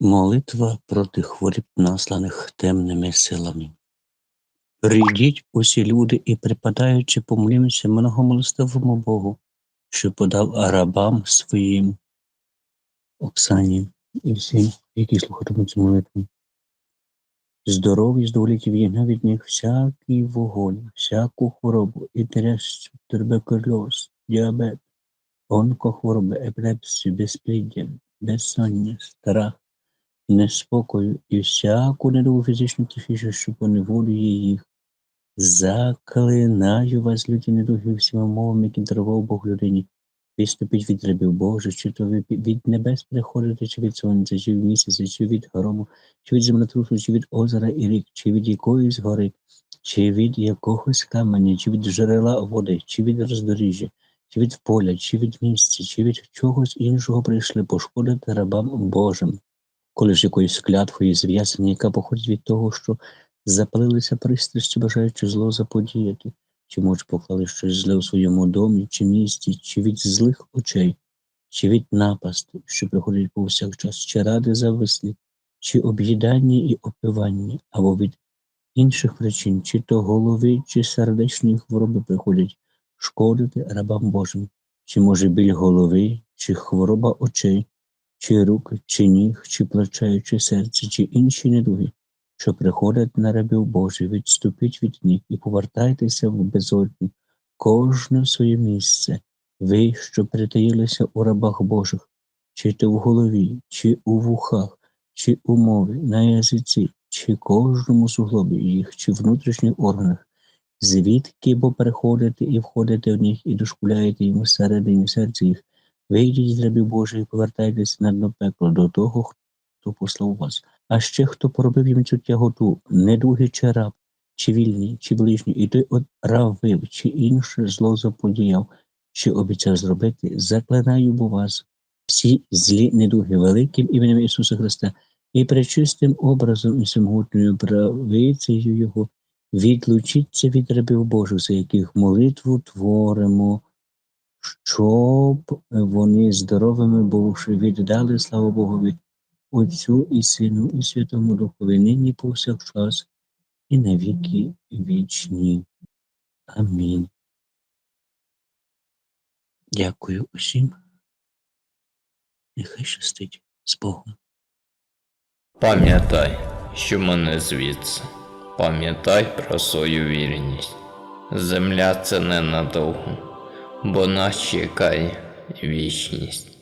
Молитва проти хворіб, насланих темними силами. Прийдіть усі люди і припадаючи, помолімося многомилостивому Богу, що подав рабам своїм Оксані і всім, які слухатимуть цю молитву. Здоров'я здоволіть війна від них всякий вогонь, всяку хворобу, і трясцю, туберкульоз, діабет, онкохвороби, епілепсію, безпліддя, безсоння, страх, неспокою і всяку недову фізичну фізичну, що поневолює їх. Заклинаю вас, люті недуги, всіма мовами, які дарував Бог людині. Відступіть від рабів Божих, чи то ви від небес приходите, чи від сонця, чи від місяця, чи від грому, чи від землетрусу, чи від озера і рік, чи від якоїсь гори, чи від якогось каменя, чи від джерела води, чи від роздоріжжя, чи від поля, чи від місця, чи від чогось іншого прийшли пошкодити рабам Божим, коли ж якоюсь клятвою зв'язані, яка походить від того, що запалилися пристрастю, бажаючи зло заподіяти, чи може поклали щось зле у своєму домі, чи місті, чи від злих очей, чи від напасти, що приходить повсякчас, чи ради зависли, чи об'їдання і опивання, або від інших причин, чи то голови, чи сердечної хвороби приходять шкодити рабам Божим, чи може біль голови, чи хвороба очей, чи рук, чи ніг, чи плечей, чи серце, чи інші недуги, що приходять на рабів Божих, відступіть від них і повертайтеся в безодню, кожне своє місце, ви, що притаїлися у рабах Божих, чи то в голові, чи у вухах, чи у мові, на язиці, чи кожному суглобі їх, чи внутрішніх органах, звідки бо переходите і входите в них і дошкуляєте їм всередині серця їх, вийдіть з рабів Божих і повертайтеся на дно пекло до того, хто послав вас. А ще хто поробив їм цю тяготу, недугий чи раб, чи вільний, чи ближній, і той от равив, чи інше зло заподіяв, чи обіцяв зробити, заклинаю бо вас всі злі недуги великим іменем Ісуса Христа і пречистим образом і всемогутньою правицею Його відлучіться від рабів Божих, за яких молитву творимо, щоб вони здоровими бувши віддали славу Богові, Отцю і Сину, і Святому Духові, нині повсякчас, і на віки вічні. Амінь. Дякую усім. Нехай щастить з Богом. Пам'ятай, що мене звідси. Пам'ятай про свою вірність. Земля це ненадовго, бо нас чекає вічність.